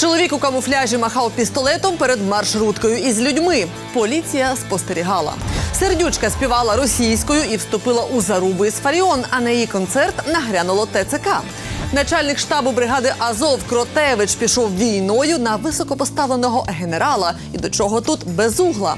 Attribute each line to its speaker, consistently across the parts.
Speaker 1: Чоловік у камуфляжі махав пістолетом перед маршруткою із людьми. Поліція спостерігала. Сердючка співала російською і вступила у зарубу із Фаріон, а на її концерт нагрянуло ТЦК. Начальник штабу бригади Азов Кротевич пішов війною на високопоставленого генерала. І до чого тут безугла.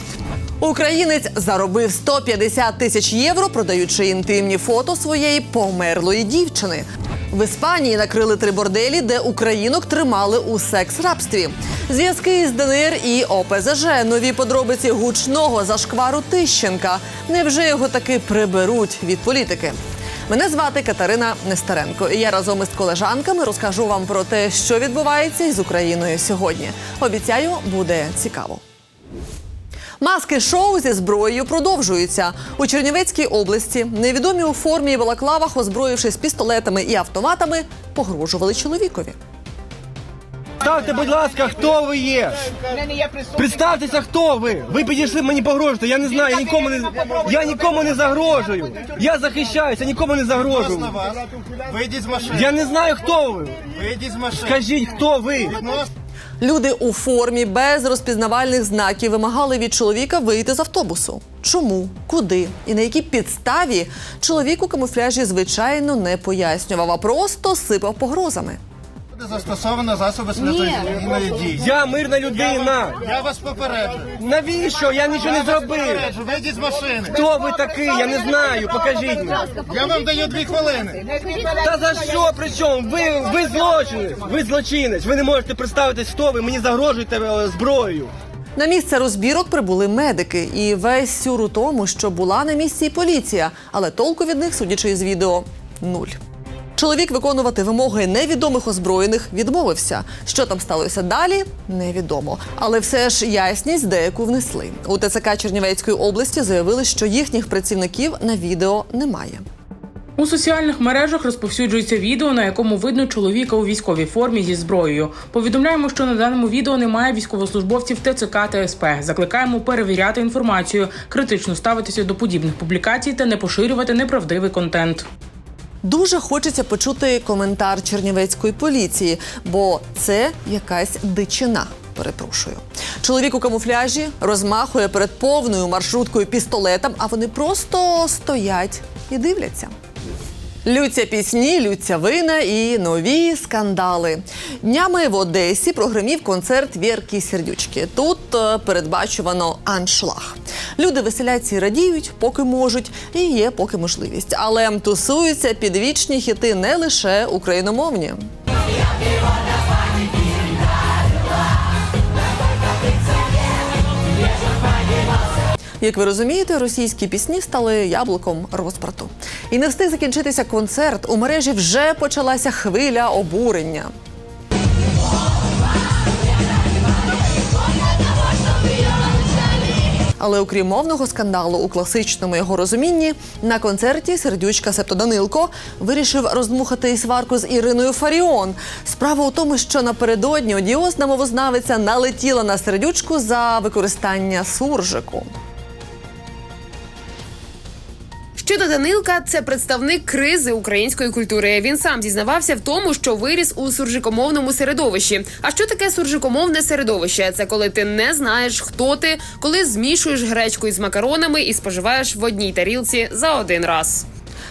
Speaker 1: Українець заробив 150 тисяч євро, продаючи інтимні фото своєї померлої дівчини. В Іспанії накрили три борделі, де українок тримали у секс-рабстві. Зв'язки із ДНР і ОПЗЖ. Нові подробиці гучного зашквару Тищенка. Невже його таки приберуть від політики? Мене звати Катерина Нестеренко. І я разом із колежанками розкажу вам про те, що відбувається із Україною сьогодні. Обіцяю, буде цікаво. Маски шоу зі зброєю продовжуються у Чернівецькій області. Невідомі у формі і балаклавах, озброївшись пістолетами і автоматами, погрожували чоловікові.
Speaker 2: Ставте, будь ласка, хто ви є? Представтеся, хто ви. Ви підійшли мені погрожуєте. Я не знаю, я нікому не я нікому не загрожую. Я захищаюся, нікому не загрожую.
Speaker 3: Вийдіть з машини.
Speaker 2: Я не знаю, хто ви.
Speaker 3: Вийдіть з машини.
Speaker 2: Скажіть, хто ви?
Speaker 1: Люди у формі без розпізнавальних знаків вимагали від чоловіка вийти з автобусу. Чому, куди і на якій підставі чоловік у камуфляжі звичайно не пояснював, а просто сипав погрозами.
Speaker 3: Буде застосовано засоби сльозогінної дії.
Speaker 2: Я мирна людина.
Speaker 3: Я вас попереджу.
Speaker 2: Навіщо? Я нічого не зробив.
Speaker 3: попереджу. Вийдіть з машини.
Speaker 2: Хто ви такий? Я не знаю. Покажіть мені.
Speaker 3: Я вам даю дві хвилини.
Speaker 2: Та за що? При чому? Ви, ви злочинець. Ви злочинець. Ви не можете представитись, хто ви. Мені загрожуєте е, зброєю.
Speaker 1: На місце розбірок прибули медики, і весь сюр у тому, що була на місці і поліція, але толку від них, судячи із відео, нуль. Чоловік виконувати вимоги невідомих озброєних відмовився. Що там сталося далі, невідомо. Але все ж ясність деяку внесли. У ТЦК Чернівецької області заявили, що їхніх працівників на відео немає.
Speaker 4: У соціальних мережах розповсюджується відео, на якому видно чоловіка у військовій формі зі зброєю. Повідомляємо, що на даному відео немає військовослужбовців ТЦК та СП. Закликаємо перевіряти інформацію, критично ставитися до подібних публікацій та не поширювати неправдивий контент.
Speaker 1: Дуже хочеться почути коментар чернівецької поліції, бо це якась дичина. Перепрошую. Чоловік у камуфляжі розмахує перед повною маршруткою пістолетом, а вони просто стоять і дивляться. Лються пісні, лються вина і нові скандали. Днями в Одесі прогримів концерт Вірки Сердючки. Тут е, передбачувано аншлаг. Люди веселяться і радіють, поки можуть, і є поки можливість. Але тусуються підвічні хіти не лише україномовні. Як ви розумієте, російські пісні стали яблуком розбрату. І не встиг закінчитися концерт. У мережі вже почалася хвиля обурення. Але окрім мовного скандалу у класичному його розумінні, на концерті сердючка Септо Данилко вирішив роздмухати сварку з Іриною Фаріон. Справа у тому, що напередодні одіозна мовознавиця налетіла на сердючку за використання суржику.
Speaker 5: Щодо Данилка, це представник кризи української культури. Він сам зізнавався в тому, що виріс у суржикомовному середовищі. А що таке суржикомовне середовище? Це коли ти не знаєш, хто ти, коли змішуєш гречку із макаронами і споживаєш в одній тарілці за один раз.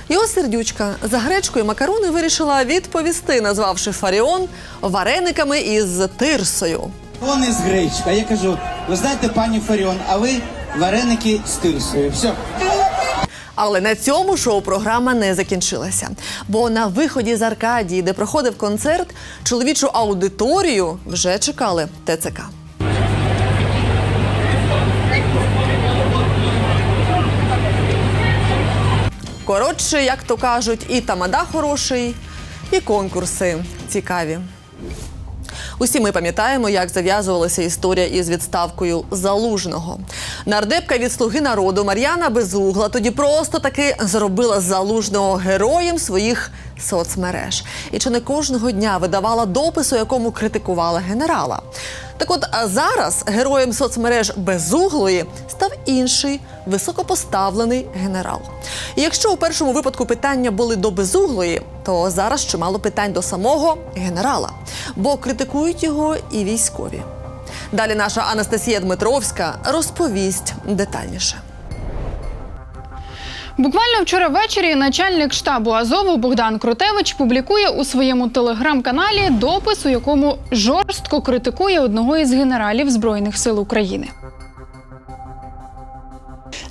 Speaker 1: Його сердючка за гречкою макарони вирішила відповісти, назвавши Фаріон варениками із тирсою.
Speaker 6: Вони з гречка. Я кажу, ви знаєте, пані Фаріон, а ви вареники з тирсою. Все.
Speaker 1: Але на цьому шоу-програма не закінчилася. Бо на виході з Аркадії, де проходив концерт, чоловічу аудиторію вже чекали ТЦК. Коротше, як то кажуть, і тамада хороший, і конкурси цікаві. Усі ми пам'ятаємо, як зав'язувалася історія із відставкою залужного. Нардепка від слуги народу Мар'яна Безугла тоді просто таки зробила залужного героєм своїх соцмереж. І чи не кожного дня видавала допис, у якому критикувала генерала. Так от зараз героєм соцмереж безуглої став інший високопоставлений генерал. І якщо у першому випадку питання були до безуглої, то зараз чимало питань до самого генерала, бо критикують його і військові. Далі наша Анастасія Дмитровська розповість детальніше.
Speaker 7: Буквально вчора ввечері начальник штабу Азову Богдан Кротевич публікує у своєму телеграм-каналі допис, у якому жорстко критикує одного із генералів Збройних сил України.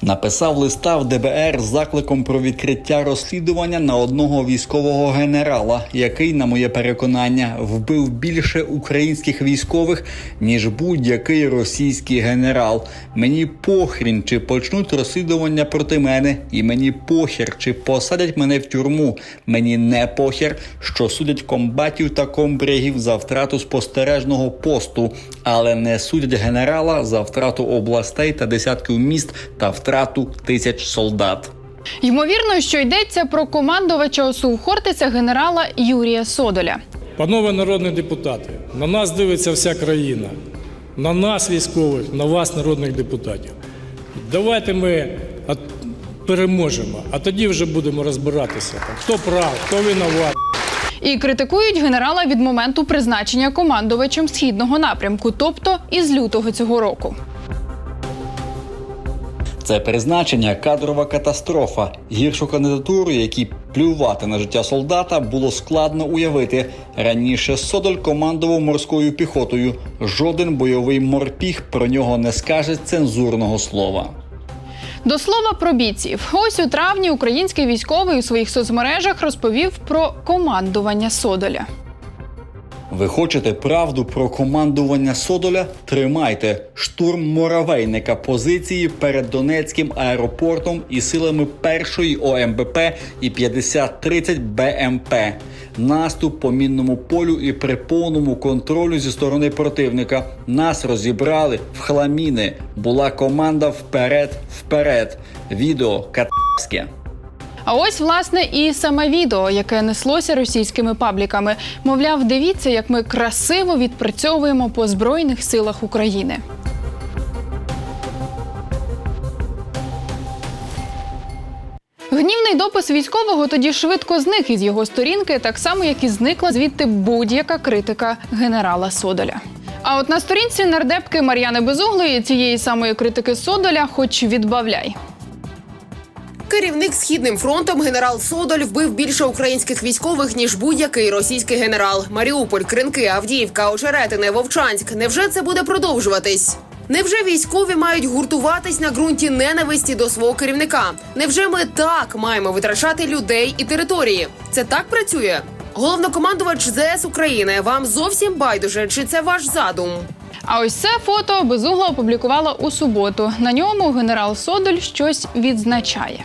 Speaker 8: Написав листа в ДБР з закликом про відкриття розслідування на одного військового генерала, який, на моє переконання, вбив більше українських військових ніж будь-який російський генерал. Мені похрін, чи почнуть розслідування проти мене, і мені похер, чи посадять мене в тюрму. Мені не похер, що судять комбатів та комбригів за втрату спостережного посту, але не судять генерала за втрату областей та десятків міст та втрату тисяч солдат.
Speaker 7: Ймовірно, що йдеться про командувача ОСУ Хортиця генерала Юрія Содоля.
Speaker 9: Панове народні депутати, на нас дивиться вся країна, на нас, військових, на вас, народних депутатів. Давайте ми переможемо, а тоді вже будемо розбиратися, хто прав, хто винуват.
Speaker 7: І критикують генерала від моменту призначення командувачем східного напрямку, тобто із лютого цього року.
Speaker 8: Це призначення кадрова катастрофа. Гіршу кандидатуру, якій плювати на життя солдата, було складно уявити. Раніше Содоль командував морською піхотою. Жоден бойовий морпіг про нього не скаже цензурного слова.
Speaker 7: До слова про бійців. Ось у травні український військовий у своїх соцмережах розповів про командування Содоля.
Speaker 8: Ви хочете правду про командування Содоля? Тримайте штурм муравейника позиції перед Донецьким аеропортом і силами першої ОМБП і 50-30 БМП. Наступ по мінному полю і при повному контролю зі сторони противника. Нас розібрали в хламіни. Була команда вперед, вперед. Відео катське.
Speaker 7: А ось власне і саме відео, яке неслося російськими пабліками. Мовляв, дивіться, як ми красиво відпрацьовуємо по збройних силах України. Гнівний допис військового тоді швидко зник із його сторінки, так само як і зникла звідти будь-яка критика генерала Содоля. А от на сторінці нардепки Мар'яни Безуглої цієї самої критики Содоля, хоч відбавляй.
Speaker 5: Керівник східним фронтом генерал Содоль вбив більше українських військових ніж будь-який російський генерал. Маріуполь, Кринки, Авдіївка, Очеретине, Вовчанськ. Невже це буде продовжуватись? Невже військові мають гуртуватись на ґрунті ненависті до свого керівника? Невже ми так маємо витрачати людей і території? Це так працює? Головнокомандувач ЗС України. Вам зовсім байдуже, чи це ваш задум?
Speaker 7: А ось це фото безугла опублікувала у суботу. На ньому генерал Содоль щось відзначає.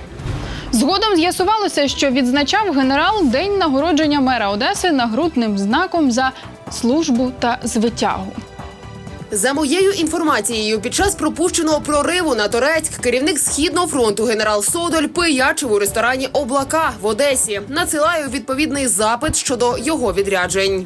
Speaker 7: Згодом з'ясувалося, що відзначав генерал день нагородження мера Одеси нагрудним знаком за службу та звитягу.
Speaker 5: За моєю інформацією, під час пропущеного прориву на Торецьк керівник східного фронту генерал Содоль пиячив у ресторані Облака в Одесі. Надсилаю відповідний запит щодо його відряджень.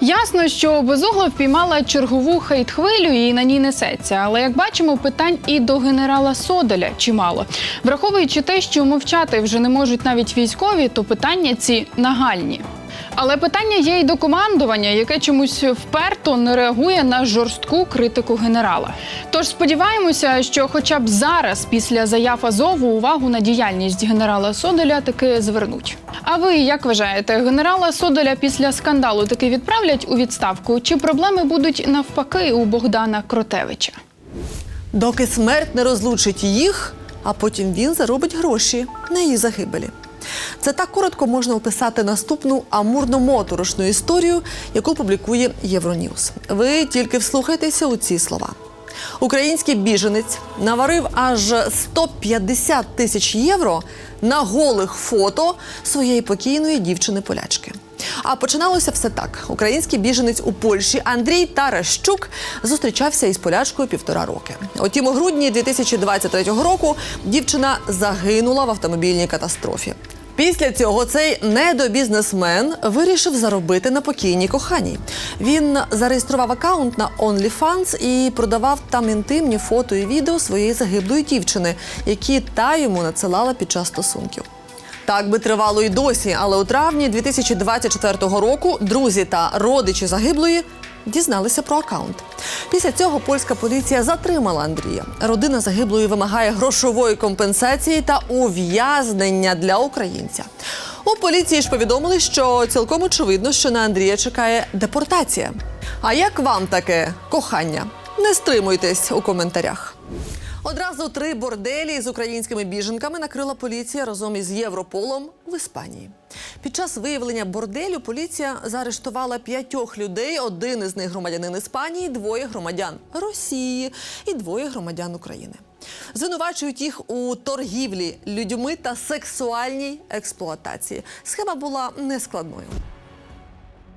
Speaker 7: Ясно, що безугла впіймала чергову хейт-хвилю і на ній несеться. Але як бачимо, питань і до генерала Содоля чимало. Враховуючи те, що мовчати вже не можуть навіть військові, то питання ці нагальні. Але питання є й до командування, яке чомусь вперто не реагує на жорстку критику генерала. Тож сподіваємося, що, хоча б зараз, після заяв Азову, увагу на діяльність генерала Содоля таки звернуть. А ви як вважаєте, генерала Содоля після скандалу таки відправлять у відставку? Чи проблеми будуть навпаки у Богдана Кротевича?
Speaker 1: Доки смерть не розлучить їх, а потім він заробить гроші на її загибелі. Це так коротко можна описати наступну амурно-моторошну історію, яку публікує Євроньюз. Ви тільки вслухайтеся у ці слова. Український біженець наварив аж 150 тисяч євро на голих фото своєї покійної дівчини-полячки. А починалося все так: український біженець у Польщі Андрій Таращук зустрічався із полячкою півтора роки. Утім, у грудні 2023 року дівчина загинула в автомобільній катастрофі. Після цього цей недобізнесмен вирішив заробити на покійній коханій. Він зареєстрував акаунт на OnlyFans і продавав там інтимні фото і відео своєї загиблої дівчини, які та йому надсилала під час стосунків. Так би тривало і досі, але у травні 2024 року друзі та родичі загиблої дізналися про акаунт. Після цього польська поліція затримала Андрія. Родина загиблої вимагає грошової компенсації та ув'язнення для українця. У поліції ж повідомили, що цілком очевидно, що на Андрія чекає депортація. А як вам таке кохання? Не стримуйтесь у коментарях. Одразу три борделі з українськими біженками накрила поліція разом із Європолом в Іспанії. Під час виявлення борделю поліція заарештувала п'ятьох людей. Один із них громадянин Іспанії, двоє громадян Росії і двоє громадян України. Звинувачують їх у торгівлі людьми та сексуальній експлуатації. Схема була нескладною.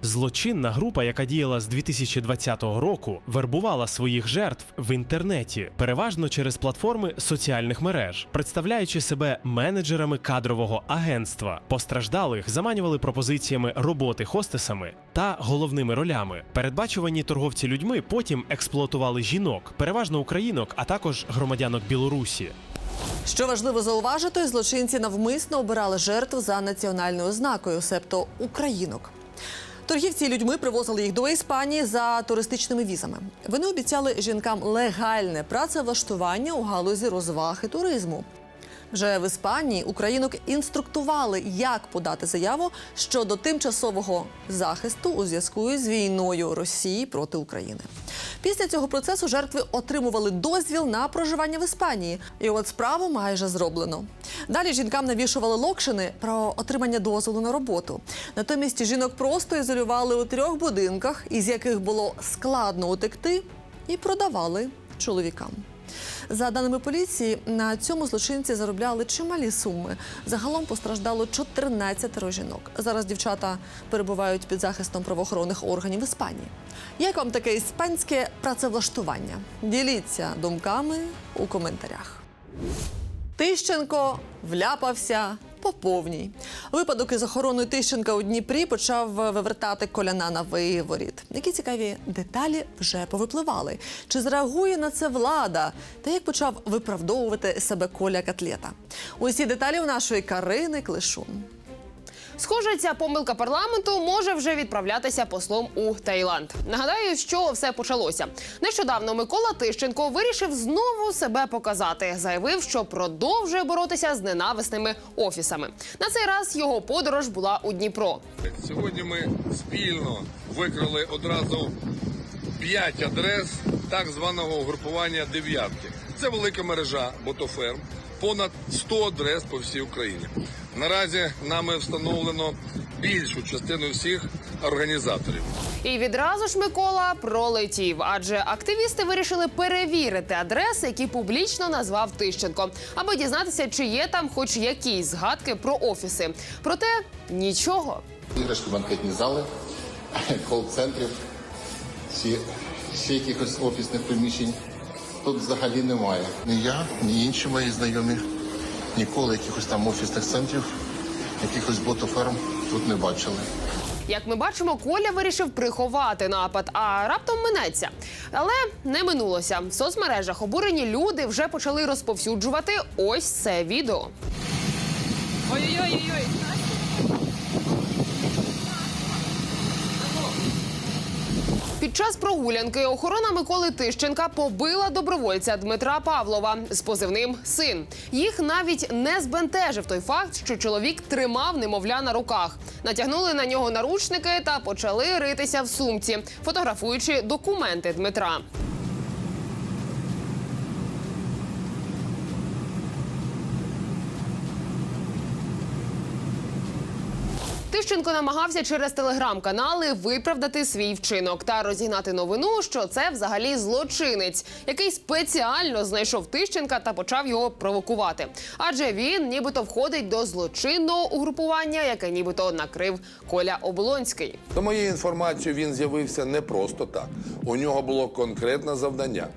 Speaker 10: Злочинна група, яка діяла з 2020 року, вербувала своїх жертв в інтернеті, переважно через платформи соціальних мереж, представляючи себе менеджерами кадрового агентства. Постраждалих заманювали пропозиціями роботи хостесами та головними ролями. Передбачувані торговці людьми потім експлуатували жінок, переважно українок, а також громадянок Білорусі.
Speaker 1: Що важливо зауважити, злочинці навмисно обирали жертв за національною ознакою, себто українок. Торгівці людьми привозили їх до Іспанії за туристичними візами. Вони обіцяли жінкам легальне працевлаштування у галузі розваг і туризму. Вже в Іспанії українок інструктували, як подати заяву щодо тимчасового захисту у зв'язку з війною Росії проти України. Після цього процесу жертви отримували дозвіл на проживання в Іспанії. І от справу майже зроблено. Далі жінкам навішували локшини про отримання дозволу на роботу. Натомість жінок просто ізолювали у трьох будинках, із яких було складно утекти, і продавали чоловікам. За даними поліції, на цьому злочинці заробляли чималі суми. Загалом постраждало 14 жінок. Зараз дівчата перебувають під захистом правоохоронних органів Іспанії. Як вам таке іспанське працевлаштування? Діліться думками у коментарях. Тищенко вляпався по повній. Випадок із охороною Тищенка у Дніпрі почав вивертати коляна на виворіт. Які цікаві деталі вже повипливали. Чи зреагує на це влада? Та як почав виправдовувати себе Коля Катлета? Усі деталі у нашої Карини Клишун.
Speaker 5: Схоже, ця помилка парламенту може вже відправлятися послом у Таїланд. Нагадаю, що все почалося. Нещодавно Микола Тищенко вирішив знову себе показати. Заявив, що продовжує боротися з ненависними офісами. На цей раз його подорож була у Дніпро.
Speaker 11: Сьогодні ми спільно викрили одразу п'ять адрес так званого угрупування дев'ятки. Це велика мережа ботоферм, понад 100 адрес по всій Україні. Наразі нами встановлено більшу частину всіх організаторів.
Speaker 5: І відразу ж Микола пролетів, адже активісти вирішили перевірити адреси, які публічно назвав Тищенко, аби дізнатися, чи є там хоч якісь згадки про офіси. Проте нічого.
Speaker 12: Іграшки, банкетні зали, кол-центрів, всі, ще якихось офісних приміщень. Тут взагалі немає. Ні я, ні інші мої знайомі ніколи якихось там офісних центрів, якихось ботоферм тут не бачили.
Speaker 5: Як ми бачимо, Коля вирішив приховати напад, а раптом минеться. Але не минулося. В соцмережах обурені люди вже почали розповсюджувати ось це відео. Під час прогулянки охорона Миколи Тищенка побила добровольця Дмитра Павлова з позивним син. Їх навіть не збентежив той факт, що чоловік тримав немовля на руках. Натягнули на нього наручники та почали ритися в сумці, фотографуючи документи Дмитра. Тищенко намагався через телеграм-канали виправдати свій вчинок та розігнати новину, що це взагалі злочинець, який спеціально знайшов Тищенка та почав його провокувати. Адже він нібито входить до злочинного угрупування, яке нібито накрив Коля Оболонський.
Speaker 11: За моєю інформацією, він з'явився не просто так. У нього було конкретне завдання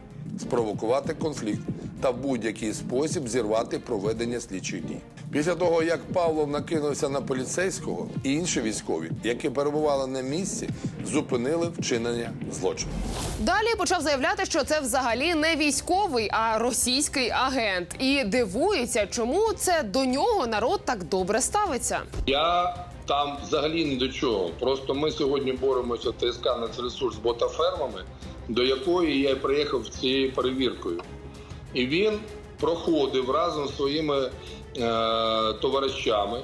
Speaker 11: спровокувати конфлікт та в будь-який спосіб зірвати проведення слідчих дій. Після того, як Павлов накинувся на поліцейського, інші військові, які перебували на місці, зупинили вчинення злочину.
Speaker 5: Далі почав заявляти, що це взагалі не військовий, а російський агент. І дивується, чому це до нього народ так добре ставиться.
Speaker 11: Я там взагалі ні до чого. Просто ми сьогодні боремося ТСК «Нацресурс» з ботафермами, до якої я й приїхав з цією перевіркою. І він проходив разом з своїми е, товаришами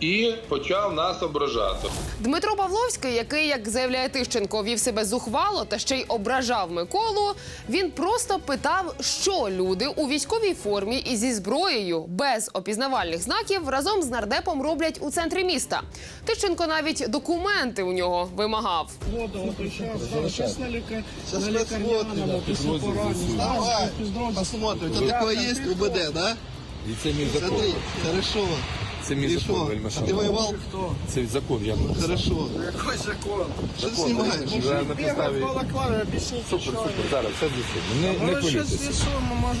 Speaker 11: і почав нас ображати.
Speaker 5: Дмитро Павловський, який, як заявляє Тищенко, вів себе зухвало та ще й ображав Миколу. Він просто питав, що люди у військовій формі і зі зброєю без опізнавальних знаків разом з нардепом роблять у центрі міста. Тищенко навіть документи у нього вимагав.
Speaker 3: Давай, посмотрим. У тебя такое есть УБД, да?
Speaker 11: Це мій
Speaker 3: Смотри, хорошо.
Speaker 11: Це мій
Speaker 3: закон, що? вельми А ты воевал?
Speaker 11: Це закон. Я
Speaker 3: Хорошо. Какой закон? Что ты снимаешь?
Speaker 11: на підставі. Супер, супер. Зараз все з'ясуємо. Не, не політься.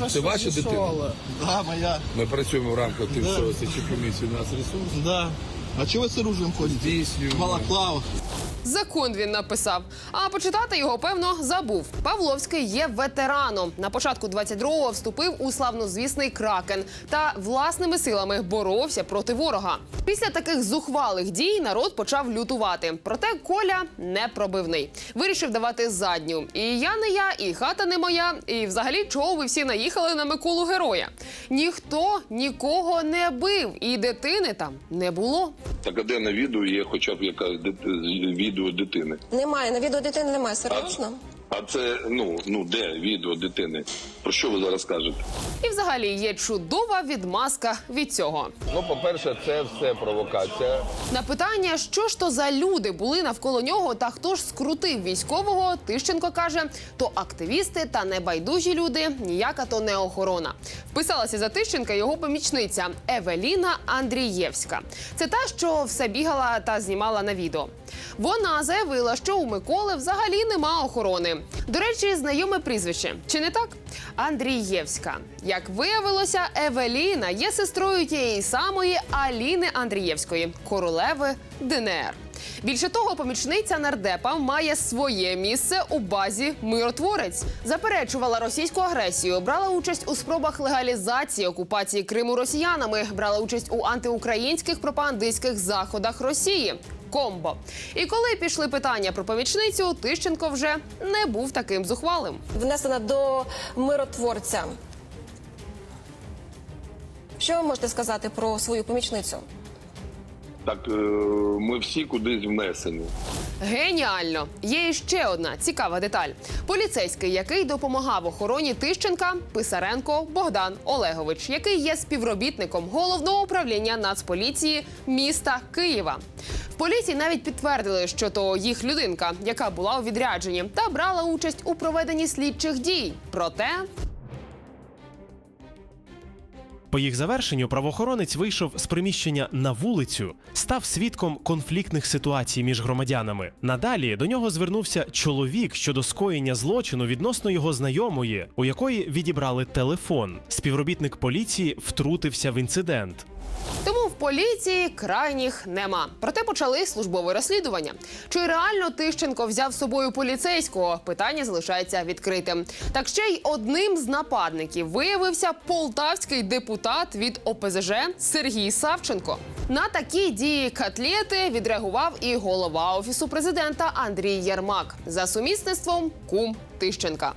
Speaker 11: Це ваша дитина?
Speaker 3: Да, моя.
Speaker 11: Ми працюємо в рамках тимчасової слідчої комісії «Нас ресурс».
Speaker 3: Да. А чего вы с оружием ходите?
Speaker 11: Здійснюємо.
Speaker 3: Балаклава.
Speaker 5: Закон він написав. А почитати його, певно, забув. Павловський є ветераном. На початку 22-го вступив у славнозвісний кракен та власними силами боровся проти ворога. Після таких зухвалих дій народ почав лютувати. Проте Коля не пробивний. Вирішив давати задню. І я не я, і хата не моя. І взагалі, чого ви всі наїхали на Миколу героя? Ніхто нікого не бив, і дитини там не було.
Speaker 11: Так а де на відео є хоча б яка відео дитини?
Speaker 13: Немає, на відео дитини немає, серйозно?
Speaker 11: А це ну ну де відео дитини? Про що ви зараз кажете?
Speaker 5: І взагалі є чудова відмазка від цього.
Speaker 11: Ну, по-перше, це все провокація.
Speaker 5: На питання, що ж то за люди були навколо нього, та хто ж скрутив військового, Тищенко каже: то активісти та небайдужі люди, ніяка то не охорона. Вписалася за Тищенка його помічниця Евеліна Андрієвська. Це та, що все бігала та знімала на відео. Вона заявила, що у Миколи взагалі нема охорони. До речі, знайоме прізвище. Чи не так? Андрієвська. Як виявилося, Евеліна є сестрою тієї самої Аліни Андрієвської, королеви ДНР. Більше того, помічниця нардепа має своє місце у базі миротворець. Заперечувала російську агресію, брала участь у спробах легалізації окупації Криму росіянами, брала участь у антиукраїнських пропагандистських заходах Росії. Комбо. І коли пішли питання про помічницю, Тищенко вже не був таким зухвалим.
Speaker 13: Внесена до миротворця. Що ви можете сказати про свою помічницю?
Speaker 11: Так е, ми всі кудись внесені.
Speaker 5: Геніально! Є іще одна цікава деталь. Поліцейський, який допомагав охороні Тищенка, Писаренко Богдан Олегович, який є співробітником головного управління Нацполіції міста Києва. В поліції навіть підтвердили, що то їх людинка, яка була у відрядженні та брала участь у проведенні слідчих дій. Проте
Speaker 10: По їх завершенню правоохоронець вийшов з приміщення на вулицю, став свідком конфліктних ситуацій між громадянами. Надалі до нього звернувся чоловік щодо скоєння злочину відносно його знайомої, у якої відібрали телефон. Співробітник поліції втрутився в інцидент.
Speaker 5: Тому в поліції крайніх нема. Проте почали службове розслідування. Чи реально Тищенко взяв з собою поліцейського? Питання залишається відкритим. Так ще й одним з нападників виявився полтавський депутат від ОПЗЖ Сергій Савченко. На такі дії котлети відреагував і голова офісу президента Андрій Єрмак за сумісництвом кум Тищенка.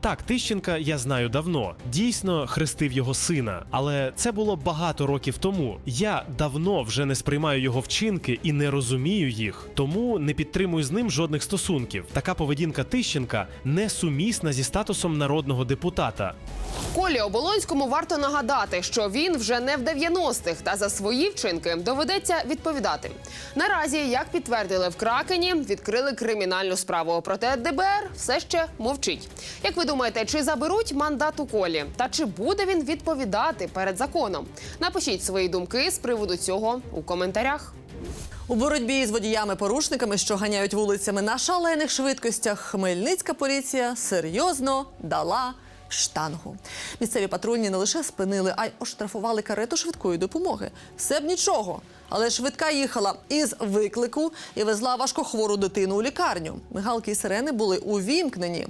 Speaker 10: Так, Тищенка я знаю давно. Дійсно хрестив його сина, але це було багато років тому. Я давно вже не сприймаю його вчинки і не розумію їх, тому не підтримую з ним жодних стосунків. Така поведінка Тищенка несумісна зі статусом народного депутата.
Speaker 5: Колі Оболонському варто нагадати, що він вже не в 90-х, та за свої вчинки доведеться відповідати. Наразі, як підтвердили в Кракені, відкрили кримінальну справу. Проте ДБР все ще мовчить. Як ви думаєте, чи заберуть мандат у колі? Та чи буде він відповідати перед законом? Напишіть свої думки з приводу цього у коментарях.
Speaker 1: У боротьбі з водіями-порушниками, що ганяють вулицями на шалених швидкостях, хмельницька поліція серйозно дала штангу. Місцеві патрульні не лише спинили, а й оштрафували карету швидкої допомоги. Все б нічого. Але швидка їхала із виклику і везла важкохвору дитину у лікарню. Мигалки і сирени були увімкнені.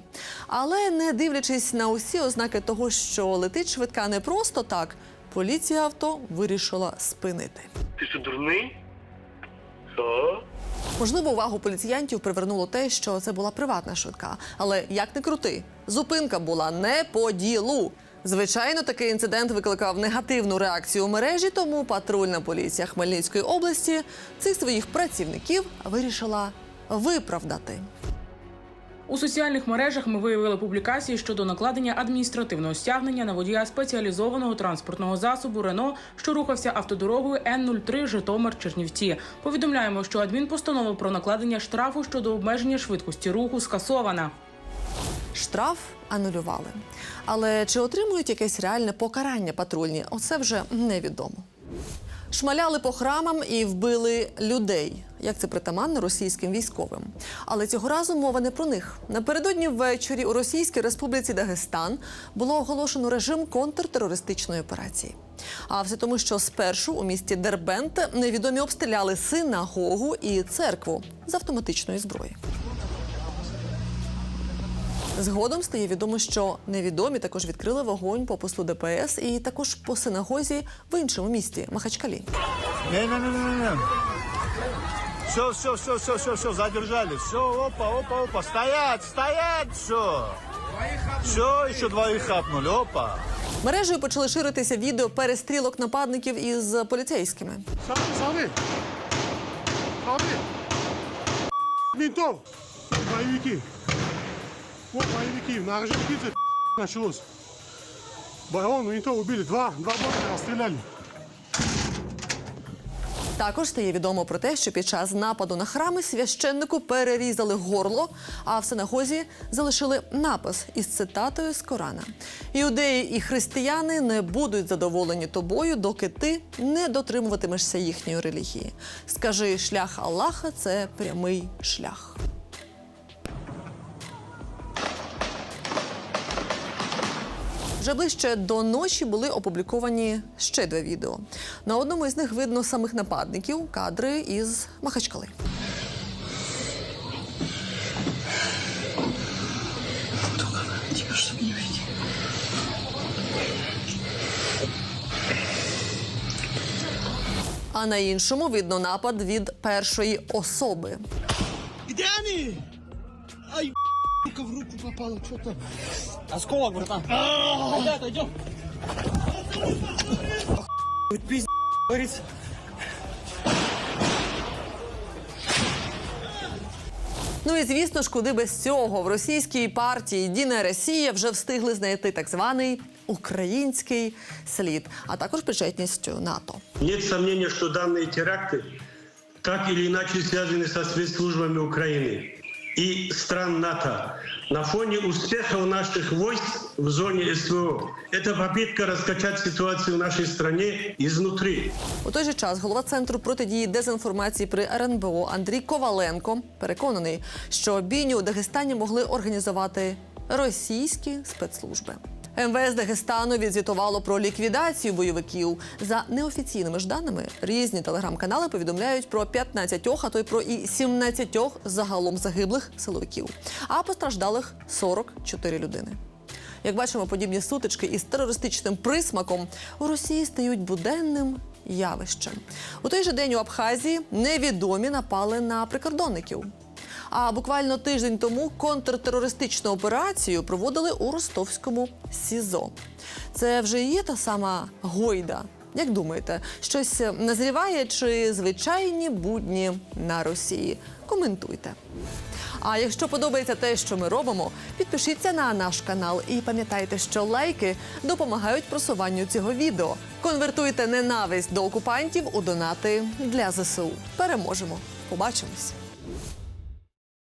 Speaker 1: Але не дивлячись на усі ознаки того, що летить швидка не просто так, поліція авто вирішила спинити.
Speaker 2: Ти що, дурний? Що?
Speaker 1: Можливо, увагу поліціянтів привернуло те, що це була приватна швидка. Але як не крути, зупинка була не по ділу. Звичайно, такий інцидент викликав негативну реакцію у мережі, тому патрульна поліція Хмельницької області цих своїх працівників вирішила виправдати.
Speaker 4: У соціальних мережах ми виявили публікації щодо накладення адміністративного стягнення на водія спеціалізованого транспортного засобу Рено, що рухався автодорогою Н-03 Житомир Чернівці. Повідомляємо, що адмінпостанова про накладення штрафу щодо обмеження швидкості руху скасована.
Speaker 1: Штраф анулювали. Але чи отримують якесь реальне покарання патрульні? Оце вже невідомо. Шмаляли по храмам і вбили людей, як це притаманно російським військовим. Але цього разу мова не про них. Напередодні ввечері у Російській Республіці Дагестан було оголошено режим контртерористичної операції. А все тому, що спершу у місті Дербент невідомі обстріляли синагогу і церкву з автоматичної зброї. Згодом стає відомо, що невідомі також відкрили вогонь по послу ДПС і також по синагозі в іншому місті Махачкалі.
Speaker 3: Не-не-не-не-не. Все, все, все, все, все, все, задержали. Все, опа, опа, опа. Стоять, стоять, все. Все, еще двоих хапнули, опа.
Speaker 1: Мережею почали ширитися відео перестрілок нападників із поліцейськими.
Speaker 3: Сами, сами. Сами.
Speaker 14: Ментов! Боевики! Вот боевики, на Орджоникидзе началось. Барон, ментов убили, два, два блока расстреляли.
Speaker 1: Також стає відомо про те, що під час нападу на храми священнику перерізали горло, а в синагозі залишили напис із цитатою з Корана: Іудеї і християни не будуть задоволені тобою, доки ти не дотримуватимешся їхньої релігії. Скажи, шлях Аллаха це прямий шлях. Вже ближче до ночі були опубліковані ще два відео. На одному із них видно самих нападників, кадри із Махачкали. А на іншому видно напад від першої особи.
Speaker 2: Где они? Ай, в руку попало, что-то.
Speaker 6: Осколок, братан.
Speaker 2: Ребята, идем.
Speaker 6: Пиздец, говорится.
Speaker 1: Ну і звісно ж, куди без цього в російській партії Діна Росія вже встигли знайти так званий український слід, а також причетність НАТО.
Speaker 14: Нет сомнения, что данные теракты так или иначе связаны со спецслужбами Украины и стран НАТО. На фоне успехов наших войск в зоне СВО это попытка раскачать ситуацию в нашей стране изнутри.
Speaker 1: У той же час голова центру протидії дезінформації при РНБО Андрій Коваленко переконаний, що бійню у Дагестані могли організувати російські спецслужби. МВС Дагестану відзвітувало про ліквідацію бойовиків. За неофіційними ж даними, різні телеграм-канали повідомляють про 15, а то й про і 17 загалом загиблих силовиків, а постраждалих 44 людини. Як бачимо, подібні сутички із терористичним присмаком у Росії стають буденним явищем. У той же день у Абхазії невідомі напали на прикордонників. А буквально тиждень тому контртерористичну операцію проводили у ростовському СІЗО. Це вже є та сама Гойда. Як думаєте, щось назріває чи звичайні будні на Росії? Коментуйте. А якщо подобається те, що ми робимо, підпишіться на наш канал і пам'ятайте, що лайки допомагають просуванню цього відео. Конвертуйте ненависть до окупантів у донати для ЗСУ. Переможемо. Побачимось.